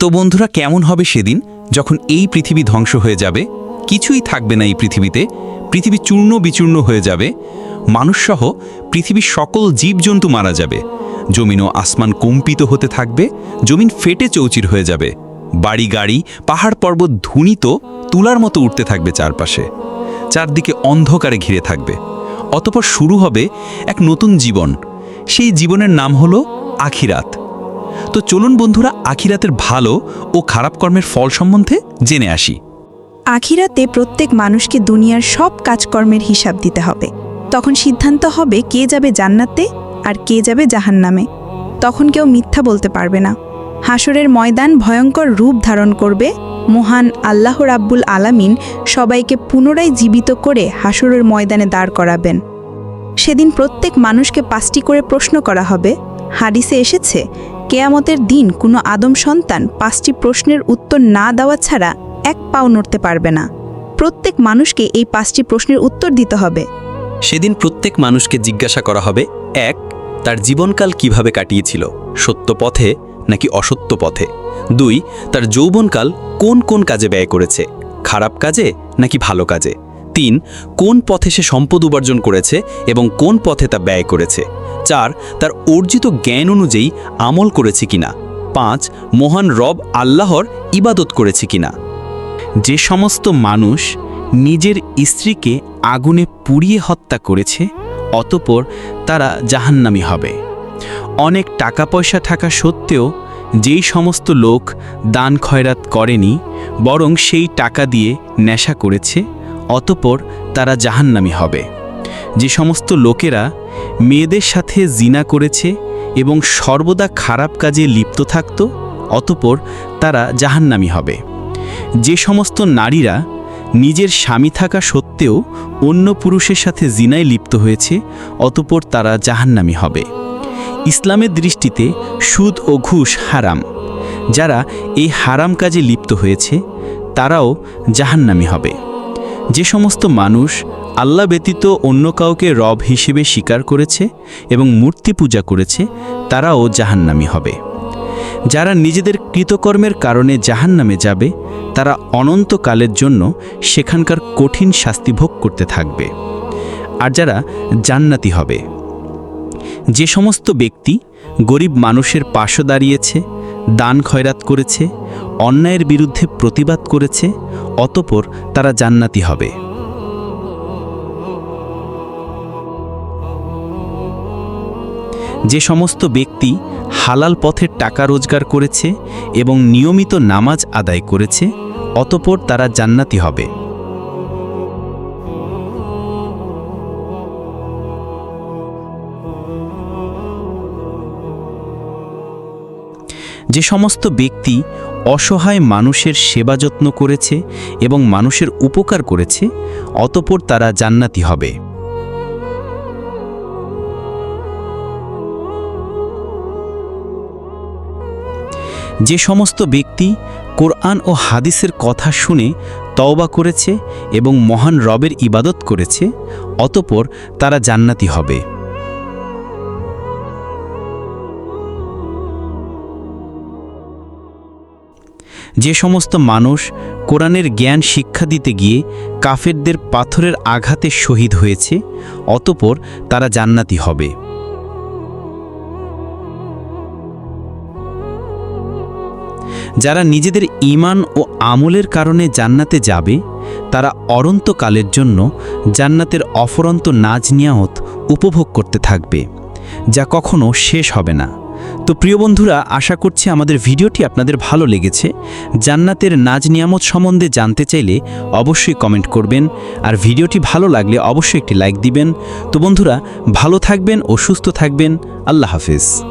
তো বন্ধুরা, কেমন হবে সেদিন? যখন এই পৃথিবী ধ্বংস হয়ে যাবে, কিছুই থাকবে না এই পৃথিবীতে, পৃথিবী চূর্ণ বিচূর্ণ হয়ে যাবে, মানুষসহ পৃথিবীর সকল জীবজন্তু মারা যাবে জমিন ও আসমান কম্পিত হতে থাকবে, জমিন ফেটে চৌচির হয়ে যাবে বাড়ি গাড়ি পাহাড় পর্বত ধুনিত তুলার মতো উঠতে থাকবে চারপাশে, চারদিকে অন্ধকারে ঘিরে থাকবে। অতপর শুরু হবে এক নতুন জীবন, সেই জীবনের নাম হলো আখিরাত। তো চলুন বন্ধুরা, আখিরাতের ভালো ও খারাপ কর্মের ফল সম্বন্ধে জেনে আসি। আখিরাতে প্রত্যেক মানুষকে দুনিয়ার সব কাজকর্মের হিসাব দিতে হবে। তখন সিদ্ধান্ত হবে কে যাবে জান্নাতে আর কে যাবে জাহান্নামে। তখন কেউ মিথ্যা বলতে পারবে না। হাসরের ময়দান ভয়ঙ্কর রূপ ধারণ করবে। মহান আল্লাহ রাব্বুল আলামিন সবাইকে পুনরায় জীবিত করে হাসরের ময়দানে দাঁড় করাবেন। সেদিন প্রত্যেক মানুষকে পাঁচটি করে প্রশ্ন করা হবে। হাদিসে এসেছে কেয়ামতের দিন কোনো আদম সন্তান পাঁচটি প্রশ্নের উত্তর না দেওয়া ছাড়া এক পাও নড়তে পারবে না। প্রত্যেক মানুষকে এই পাঁচটি প্রশ্নের উত্তর দিতে হবে। সেদিন প্রত্যেক মানুষকে জিজ্ঞাসা করা হবে, এক, তার জীবনকাল কীভাবে কাটিয়েছিল? সত্য পথে নাকি অসত্য পথে? দুই, তার যৌবনকাল কোন কোন কাজে ব্যয় করেছে? খারাপ কাজে নাকি ভালো কাজে? তিন, কোন পথে সে সম্পদ উপার্জন করেছে এবং কোন পথে তা ব্যয় করেছে? চার, তার অর্জিত জ্ঞান অনুযায়ী আমল করেছে কিনা? পাঁচ, মহান রব আল্লাহর ইবাদত করেছে কিনা? যে সমস্ত মানুষ নিজের স্ত্রীকে আগুনে পুড়িয়ে হত্যা করেছে, অতপর তারা জাহান্নামি হবে। অনেক টাকা পয়সা থাকা সত্ত্বেও যেই সমস্ত লোক দান খয়রাত করেনি, বরং সেই টাকা দিয়ে নেশা করেছে অতপর তারা জাহান্নামি হবে। যে সমস্ত লোকেরা মেয়েদের সাথে জিনা করেছে এবং সর্বদা খারাপ কাজে লিপ্ত থাকত, অতপর তারা জাহান্নামি হবে। যে সমস্ত নারীরা নিজের স্বামী থাকা সত্ত্বেও অন্য পুরুষের সাথে জিনায় লিপ্ত হয়েছে, অতপর তারা জাহান্নামি হবে। ইসলামের দৃষ্টিতে সুদ ও ঘুষ হারাম। যারা এই হারাম কাজে লিপ্ত হয়েছে, তারাও জাহান্নামি হবে। যে সমস্ত মানুষ আল্লাহ ব্যতীত অন্য কাউকে রব হিসেবে স্বীকার করেছে এবং মূর্তি পূজা করেছে, তারাও জাহান্নামি হবে। যারা নিজেদের কৃতকর্মের কারণে জাহান্নামে যাবে, তারা অনন্তকালের জন্য সেখানকার কঠিন শাস্তি ভোগ করতে থাকবে। আর যারা জান্নাতি হবে, যে সমস্ত ব্যক্তি গরিব মানুষের পাশে দাঁড়িয়েছে, দান খয়রাত করেছে অন্যায়ের বিরুদ্ধে প্রতিবাদ করেছে, অতপর তারা জান্নাতি হবে। যে সমস্ত ব্যক্তি হালাল পথের টাকা রোজগার করেছে এবং নিয়মিত নামাজ আদায় করেছে, অতপর তারা জান্নাতি হবে। যে সমস্ত ব্যক্তি অসহায় মানুষের সেবা যত্ন করেছে এবং মানুষের উপকার করেছে, অতপর তারা জান্নাতি হবে। যে সমস্ত ব্যক্তি কোরআন ও হাদিসের কথা শুনে তওবা করেছে এবং মহান রবের ইবাদত করেছে, অতপর তারা জান্নাতি হবে। যে সমস্ত মানুষ কোরআনের জ্ঞান শিক্ষা দিতে গিয়ে কাফেরদের পাথরের আঘাতে শহীদ হয়েছে, অতপর তারা জান্নাতি হবে। যারা নিজেদের ঈমান ও আমলের কারণে জান্নাতে যাবে, তারা অরন্তকালের জন্য জান্নাতের অফরন্ত নাজ নিয়ামত উপভোগ করতে থাকবে, যা কখনো শেষ হবে না। তো প্রিয় বন্ধুরা, আশা করছি আমাদের ভিডিওটি আপনাদের ভালো লেগেছে। জান্নাতের নাজ নিয়ামত সম্বন্ধে জানতে চাইলে অবশ্যই কমেন্ট করবেন। আর ভিডিওটি ভালো লাগলে অবশ্যই একটি লাইক দিবেন। তো বন্ধুরা, ভালো থাকবেন ও সুস্থ থাকবেন। আল্লাহ হাফিজ।